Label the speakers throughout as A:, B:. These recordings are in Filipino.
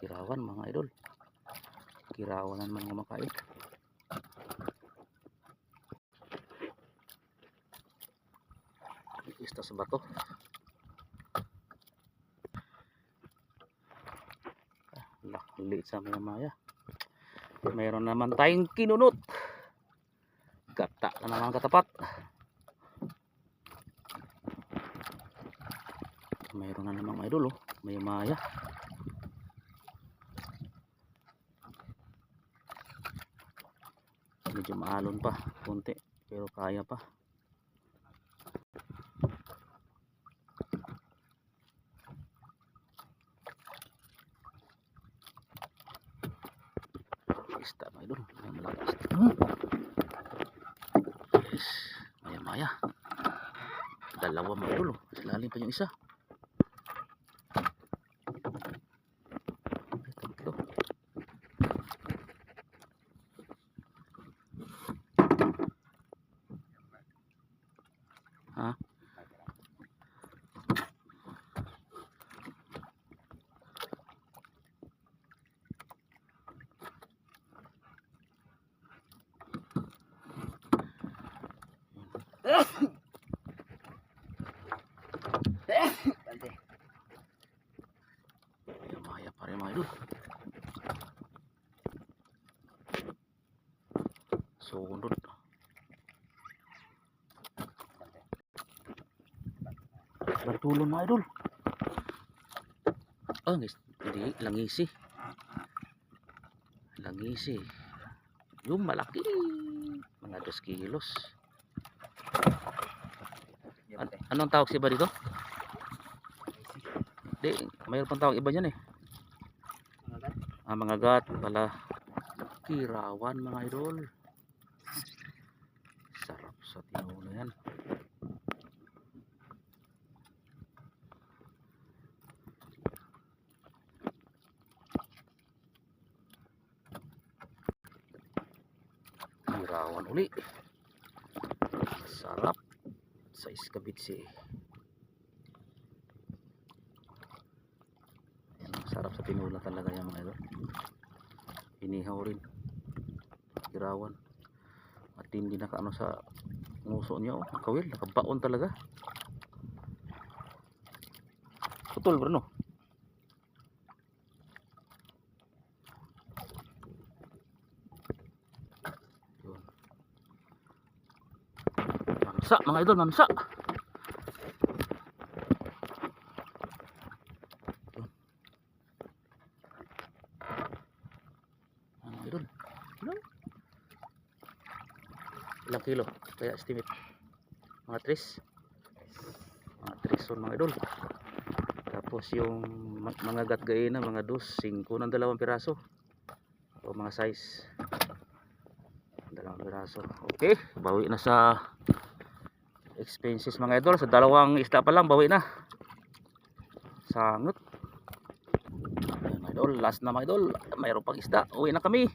A: kirawan mga idol. Kirawan na naman kumakain ista sa bato ah, liit sa mga maya. Mayroon naman tayong kinunot. Gata na naman katapat. Mayroon na namang idol oh. May maya medyo maalon pa konti pero kaya pa. Isda mga idol. May malakas yes. Maya maya dalawa idol oh. Mas lalim pa yung isa Maya pa rin mga idol. Sunod. Bartulon mga idol. Oh, guys, hindi langisi. Langisi. Yung malaki. Mga 2 kilos. An- anong tawag siya ba dito? Di, mayroon pang tawag iba niyan eh. Ah, mga gat pala. Kirawan mga idol. Sarap sa tinulo yan. Kirawan uli. Sarap sa iskabitsi. Yan, sarap sa tinula talaga yan mga idol. Inihaw rin. Kirawan. At hindi nakaano sa nguso niya oh. Kawil, nakabaon talaga. Putol bro no. Mamsa mga idol, idol? Ilan? Ilang kilo? Kaya estimate. Mga 3. Mga 3 son mga idol. Tapos yung mga gatgaina, mga dos, 5 ng dalawang piraso. O mga size. Dalawang piraso. Okay, bawi na sa expenses mga idol. Sa dalawang isda pa lang, bawi na. Sangot. Mga idol, last na mga idol. Mayroon pang isda. Uwi na kami.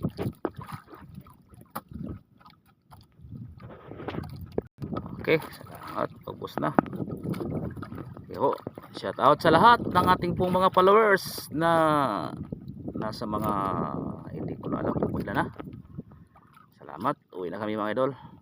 A: Okay, salamat. Pagbos na. Yo, shout out sa lahat ng ating pong mga followers na nasa mga hindi ko na alam kung na. Salamat. Uwi na kami mga idol.